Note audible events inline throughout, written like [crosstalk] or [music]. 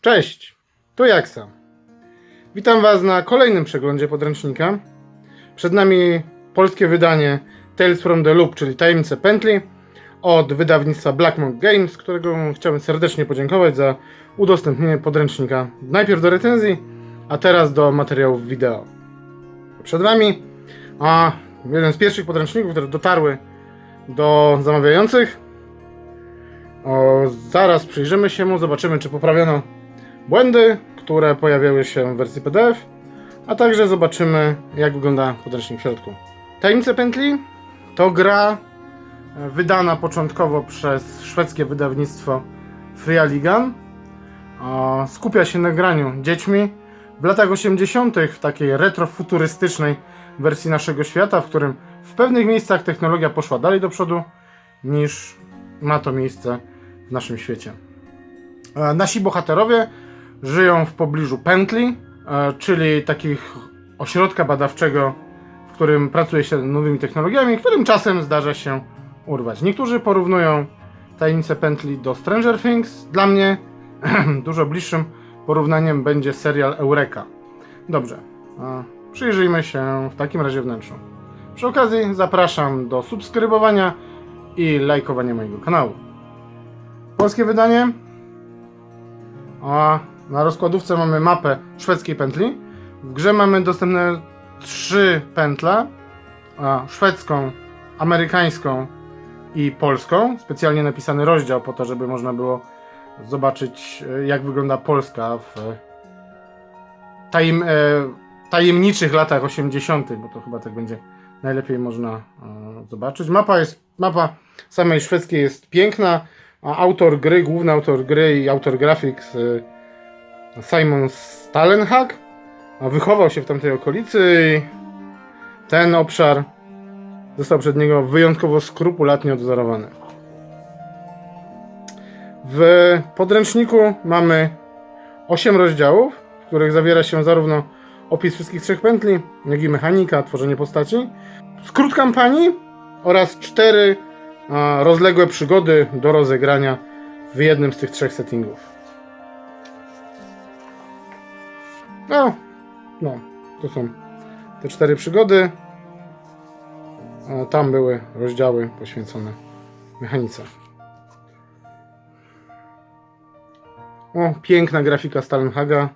Cześć, tu Jaksa. Witam Was na kolejnym przeglądzie podręcznika. Przed nami polskie wydanie Tales from the Loop, czyli Tajemnice Pętli od wydawnictwa Black Monk Games, którego chciałbym serdecznie podziękować za udostępnienie podręcznika najpierw do recenzji, a teraz do materiałów wideo. Przed Wami a jeden z pierwszych podręczników, które dotarły do zamawiających. O, zaraz przyjrzymy się mu, zobaczymy, czy poprawiono błędy, które pojawiały się w wersji PDF, a także zobaczymy, jak wygląda podręcznik w środku. Tajemnice pętli to gra e, wydana początkowo przez szwedzkie wydawnictwo Fria Ligan. A, Skupia się na graniu dziećmi w latach 80. w takiej retrofuturystycznej wersji naszego świata, w którym w pewnych miejscach technologia poszła dalej do przodu niż ma to miejsce w naszym świecie. E, Nasi bohaterowie żyją w pobliżu pętli, e, czyli takich ośrodka badawczego, w którym pracuje się nowymi technologiami, którym czasem zdarza się urwać. Niektórzy porównują tajemnicę pętli do Stranger Things. Dla mnie [clears throat] dużo bliższym porównaniem będzie serial Eureka. Dobrze, e, przyjrzyjmy się w takim razie wnętrzu. Przy okazji zapraszam do subskrybowania i lajkowania mojego kanału. Polskie wydanie. Na rozkładówce mamy mapę szwedzkiej pętli. W grze mamy dostępne trzy pętle. A, szwedzką, amerykańską i polską. Specjalnie napisany rozdział po to, żeby można było zobaczyć e, jak wygląda Polska w tajem, e, tajemniczych latach 80., bo to chyba tak będzie najlepiej można e, zobaczyć. Mapa jest, mapa samej szwedzkiej jest piękna, a autor gry, główny autor gry i autor y, Simon Stalenhag wychował się w tamtej okolicy i ten obszar został przed niego wyjątkowo skrupulatnie odwzorowany. W podręczniku mamy 8 rozdziałów, w których zawiera się zarówno opis wszystkich trzech pętli, jak i mechanika, tworzenie postaci, skrót kampanii oraz cztery rozległe przygody do rozegrania w jednym z tych trzech settingów. No, no, to są te cztery przygody. Tam były rozdziały poświęcone mechanice. O, piękna grafika Stalenhaga.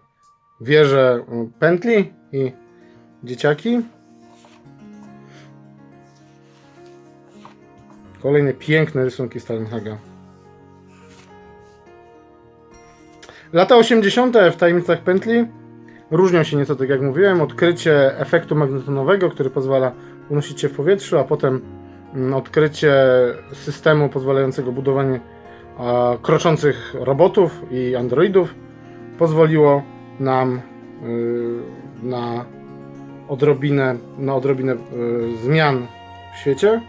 Wieże pętli i dzieciaki. Kolejne piękne rysunki Stalenhaga. Lata 80. w tajemnicach pętli różnią się nieco, tak jak mówiłem. Odkrycie efektu magnetonowego, który pozwala unosić się w powietrzu, a potem mm, odkrycie systemu pozwalającego budowanie kroczących robotów i androidów pozwoliło nam y, na odrobinę, na odrobinę y, zmian w świecie.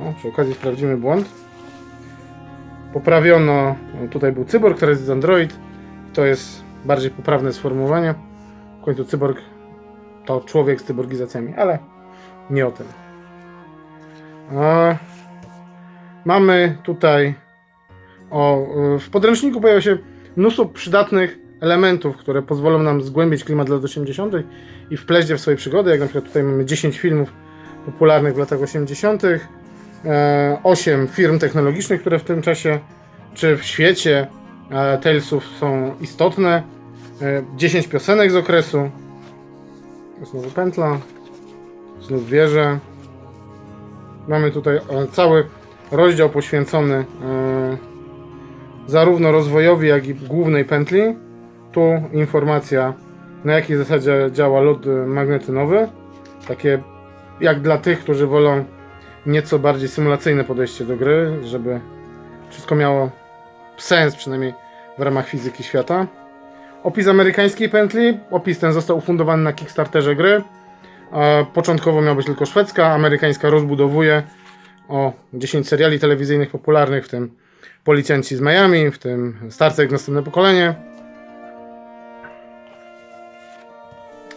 O, przy okazji sprawdzimy błąd. Poprawiono, tutaj był cyborg, teraz jest android. To jest bardziej poprawne sformułowanie. W końcu cyborg to człowiek z cyborgizacjami, ale nie o tym. E, mamy tutaj o, w podręczniku pojawia się mnóstwo przydatnych elementów, które pozwolą nam zgłębić klimat lat 80. i wpleść je w swoje przygody, jak na przykład tutaj mamy 10 filmów popularnych w latach 80., 8 firm technologicznych, które w tym czasie czy w świecie e, Talesów są istotne, e, 10 piosenek z okresu, znowu pętla, znów wieże. Mamy tutaj e, cały rozdział poświęcony e, zarówno rozwojowi, jak i głównej pętli. Tu informacja, na jakiej zasadzie działa lód magnetynowy. Takie jak dla tych, którzy wolą nieco bardziej symulacyjne podejście do gry, żeby wszystko miało sens, przynajmniej w ramach fizyki świata. Opis amerykańskiej pętli. Opis ten został ufundowany na Kickstarterze gry. Początkowo miał być tylko szwedzka, amerykańska rozbudowuje o 10 seriali telewizyjnych popularnych, w tym Policjanci z Miami, w tym Star Trek Następne Pokolenie.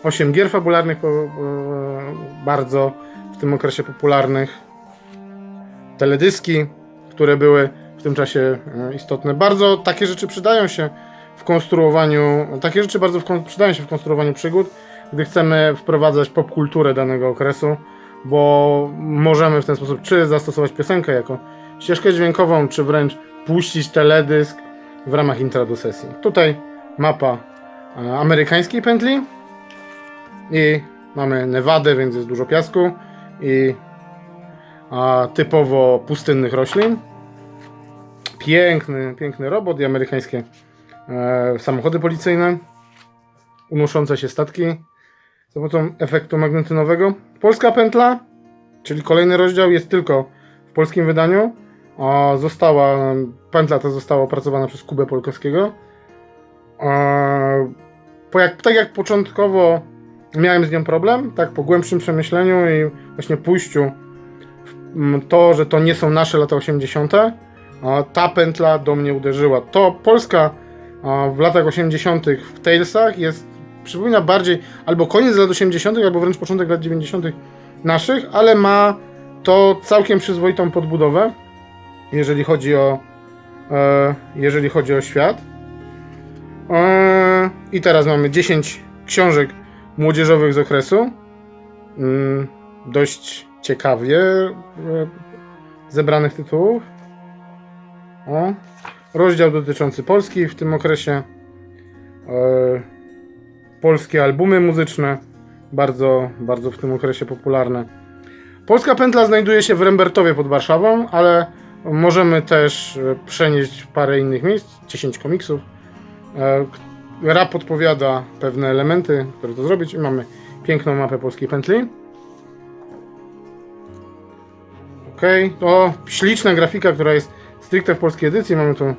8 gier fabularnych bardzo w tym okresie popularnych. Teledyski, które były w tym czasie e, istotne. Bardzo takie rzeczy przydają się w konstruowaniu, takie rzeczy bardzo przydają się w konstruowaniu przygód, gdy chcemy wprowadzać popkulturę danego okresu, bo możemy w ten sposób czy zastosować piosenkę jako ścieżkę dźwiękową, czy wręcz puścić teledysk w ramach intra do sesji. Tutaj mapa e, amerykańskiej pętli i mamy Nevadę, więc jest dużo piasku i typowo pustynnych roślin. Piękny, piękny robot i amerykańskie samochody policyjne, unoszące się statki za pomocą efektu magnetynowego. Polska pętla, czyli kolejny rozdział, jest tylko w polskim wydaniu. A została, pętla ta została opracowana przez Kubę Polkowskiego. E, po jak, tak jak początkowo miałem z nią problem, tak po głębszym przemyśleniu i właśnie pójściu w to, że to nie są nasze lata 80., a ta pętla do mnie uderzyła. To Polska w latach 80. w Talesach jest, przypomina bardziej albo koniec lat 80., albo wręcz początek lat 90. naszych, ale ma to całkiem przyzwoitą podbudowę, jeżeli chodzi o e, jeżeli chodzi o świat. E, I teraz mamy 10 książek młodzieżowych z okresu. Mm, dość ciekawie e, zebranych tytułów. O, rozdział dotyczący Polski w tym okresie. E, polskie albumy muzyczne, bardzo, bardzo w tym okresie popularne. Polska pętla znajduje się w Rembertowie pod Warszawą, ale możemy też e, przenieść parę innych miejsc, 10 komiksów. E, Rap podpowiada pewne elementy, które to zrobić i mamy piękną mapę polskiej pętli. Ok, to śliczna grafika, która jest stricte w polskiej edycji. Mamy tu e,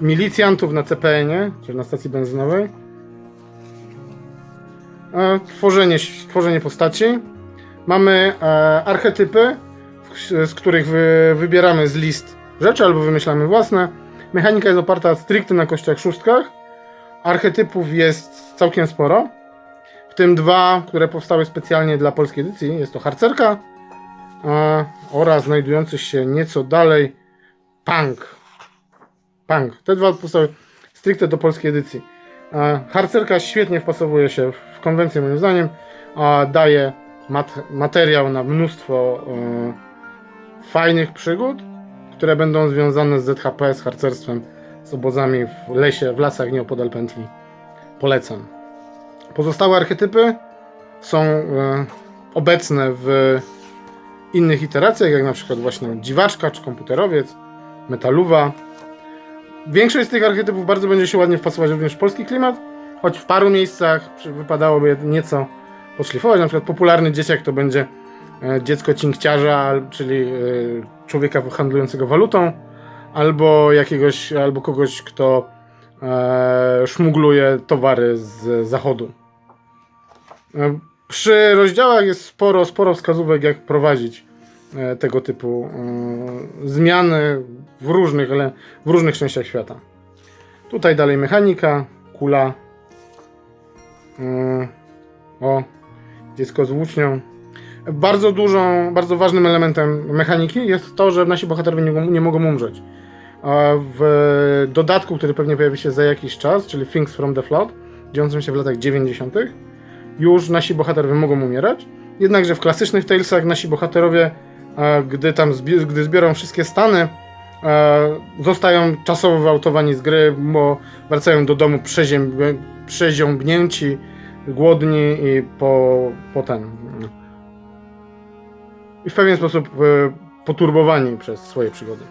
milicjantów na CPN-ie, czyli na stacji benzynowej. E, tworzenie, tworzenie postaci. Mamy e, archetypy, z których wy, wybieramy z list rzeczy albo wymyślamy własne. Mechanika jest oparta stricte na kościach szóstkach. Archetypów jest całkiem sporo. W tym dwa, które powstały specjalnie dla polskiej edycji. Jest to harcerka oraz znajdujący się nieco dalej punk. Punk. Te dwa powstały stricte do polskiej edycji. E, harcerka świetnie wpasowuje się w konwencję moim zdaniem, daje mat- materiał na mnóstwo e, fajnych przygód, które będą związane z ZHP, z harcerstwem, z obozami w lesie, w lasach nieopodal pętli. Polecam. Pozostałe archetypy są e, obecne w innych iteracjach, jak na przykład właśnie dziwaczka czy komputerowiec, metaluwa. Większość z tych archetypów bardzo będzie się ładnie wpasować również w polski klimat, choć w paru miejscach wypadałoby nieco podszlifować. Na przykład popularny dzieciak to będzie e, dziecko cinkciarza, czyli e, człowieka handlującego walutą, albo jakiegoś, albo kogoś, kto e, szmugluje towary z zachodu. Przy rozdziałach jest sporo, sporo wskazówek, jak prowadzić tego typu e, zmiany w różnych, ale w różnych częściach świata. Tutaj dalej mechanika, kula. E, O, dziecko z włócznią. Bardzo dużą, bardzo ważnym elementem mechaniki jest to, że nasi bohaterowie nie, nie mogą umrzeć. W dodatku, który pewnie pojawi się za jakiś czas, czyli Things from the Flood, dziejącym się w latach 90., już nasi bohaterowie mogą umierać. Jednakże w klasycznych Talesach nasi bohaterowie, e, gdy tam zbi- gdy zbiorą wszystkie stany, e, zostają czasowo wyautowani z gry, bo wracają do domu przeziąbnięci, głodni i po, po ten. I w pewien sposób e, poturbowani przez swoje przygody.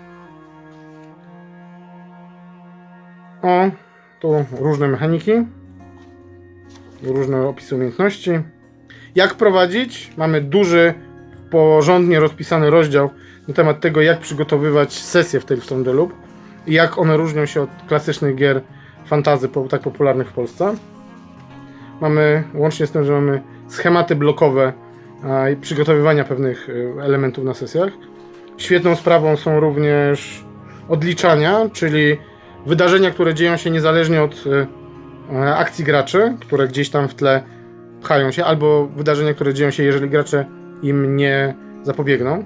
O, tu różne mechaniki, różne opisy umiejętności. Jak prowadzić? Mamy duży, porządnie rozpisany rozdział na temat tego, jak przygotowywać sesje w Tales from the Loop i jak one różnią się od klasycznych gier fantazy tak popularnych w Polsce. Mamy, łącznie z tym, że mamy schematy blokowe i przygotowywania pewnych y, elementów na sesjach. Świetną sprawą są również odliczania, czyli wydarzenia, które dzieją się niezależnie od y, akcji graczy, które gdzieś tam w tle pchają się, albo wydarzenia, które dzieją się, jeżeli gracze im nie zapobiegną.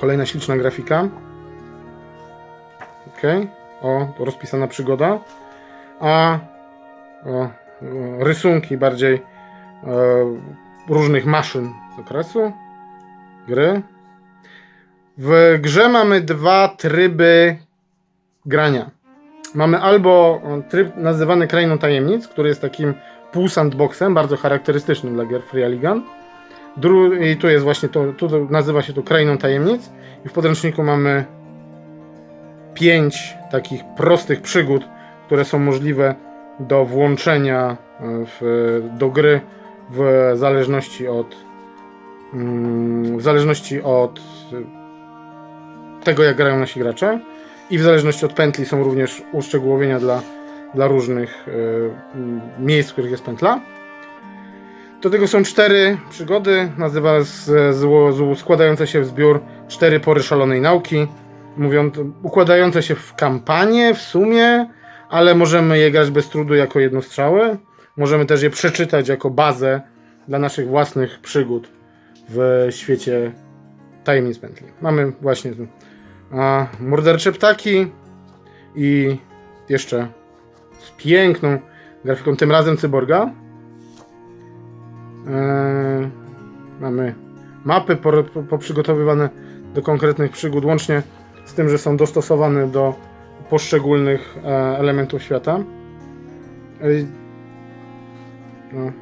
Kolejna śliczna grafika. Okej. O, to rozpisana przygoda. A o, rysunki bardziej e, różnych maszyn z okresu gry. W grze mamy dwa tryby grania. Mamy albo tryb nazywany Krainą Tajemnic, który jest takim pół sandboxem, bardzo charakterystycznym dla gier Free Alligan. Dru- I tu jest właśnie to, tu nazywa się to Krainą Tajemnic. I w podręczniku mamy pięć takich prostych przygód, które są możliwe do włączenia e, w, do gry w zależności od mm, w zależności od tego, jak grają nasi gracze i w zależności od pętli są również uszczegółowienia dla, dla różnych mm, miejsc, w których jest pętla. Do tego są cztery przygody, nazywa z, z, z, składające się w zbiór cztery pory szalonej nauki, mówiąc, układające się w kampanię w sumie, ale możemy je grać bez trudu jako jednostrzały. Możemy też je przeczytać jako bazę dla naszych własnych przygód w świecie tajemnic pętli. Mamy właśnie a, mordercze ptaki i jeszcze z piękną grafiką, tym razem cyborga. Eee, mamy mapy po, po, poprzygotowywane do konkretnych przygód, łącznie z tym, że są dostosowane do poszczególnych e, elementów świata. Ej, no.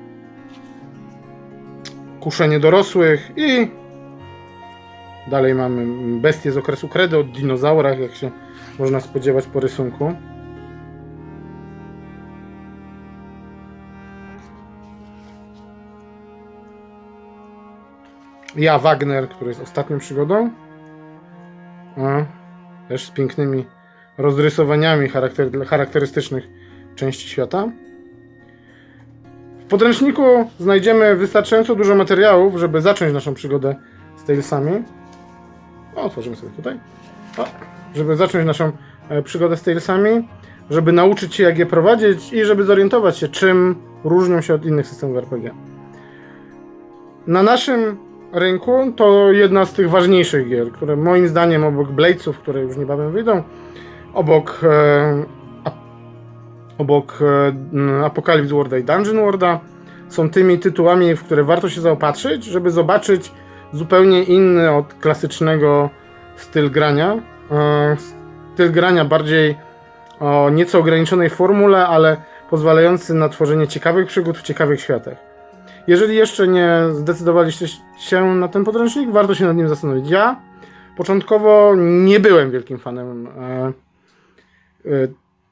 Kuszenie dorosłych i dalej mamy bestie z okresu kredy o dinozaurach, jak się można spodziewać po rysunku. Ja, Wagner, który jest ostatnią przygodą. A, też z pięknymi rozrysowaniami charakter, charakterystycznych części świata. W podręczniku znajdziemy wystarczająco dużo materiałów, żeby zacząć naszą przygodę z Talesami. O, otworzymy sobie tutaj. O, żeby zacząć naszą e, przygodę z Talesami, żeby nauczyć się jak je prowadzić i żeby zorientować się czym różnią się od innych systemów RPG. Na naszym rynku to jedna z tych ważniejszych gier, które moim zdaniem obok Bladesów, które już niebawem wyjdą, obok e, obok e, Apocalypse i Dungeon Worlda są tymi tytułami, w które warto się zaopatrzyć, żeby zobaczyć zupełnie inny od klasycznego styl grania. E, styl grania bardziej o nieco ograniczonej formule, ale pozwalający na tworzenie ciekawych przygód w ciekawych światach. Jeżeli jeszcze nie zdecydowaliście się na ten podręcznik, warto się nad nim zastanowić. Ja początkowo nie byłem wielkim fanem e, e,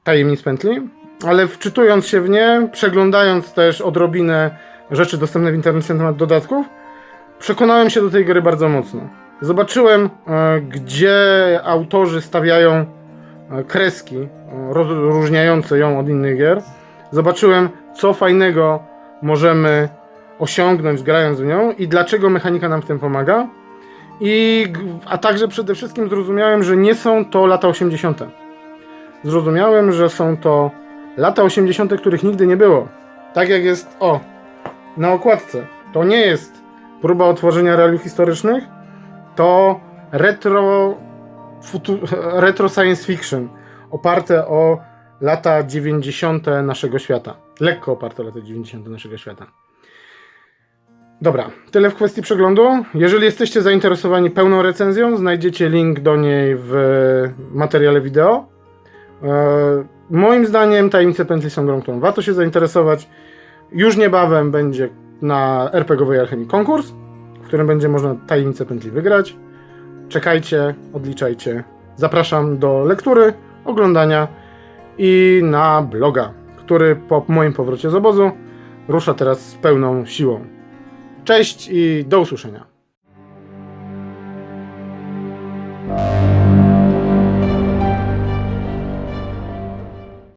tajemnic pętli, ale wczytując się w nie, przeglądając też odrobinę rzeczy dostępne w internecie na temat dodatków, przekonałem się do tej gry bardzo mocno. Zobaczyłem, e, gdzie autorzy stawiają e, kreski e, rozróżniające ją od innych gier. Zobaczyłem, co fajnego możemy osiągnąć grając w nią i dlaczego mechanika nam w tym pomaga. I, a także przede wszystkim zrozumiałem, że nie są to lata 80. Zrozumiałem, że są to lata 80., których nigdy nie było. Tak jak jest, o, na okładce. To nie jest próba otworzenia realiów historycznych, to retro, futu, retro science fiction oparte o lata 90. naszego świata. Lekko oparte o lata 90. naszego świata. Dobra, tyle w kwestii przeglądu. Jeżeli jesteście zainteresowani pełną recenzją, znajdziecie link do niej w materiale wideo. E, moim zdaniem Tajemnice Pętli są grą, którą warto się zainteresować. Już niebawem będzie na RPGowej Alchemii konkurs, w którym będzie można Tajemnice Pętli wygrać. Czekajcie, odliczajcie. Zapraszam do lektury, oglądania i na bloga, który po moim powrocie z obozu rusza teraz z pełną siłą. Cześć i do usłyszenia.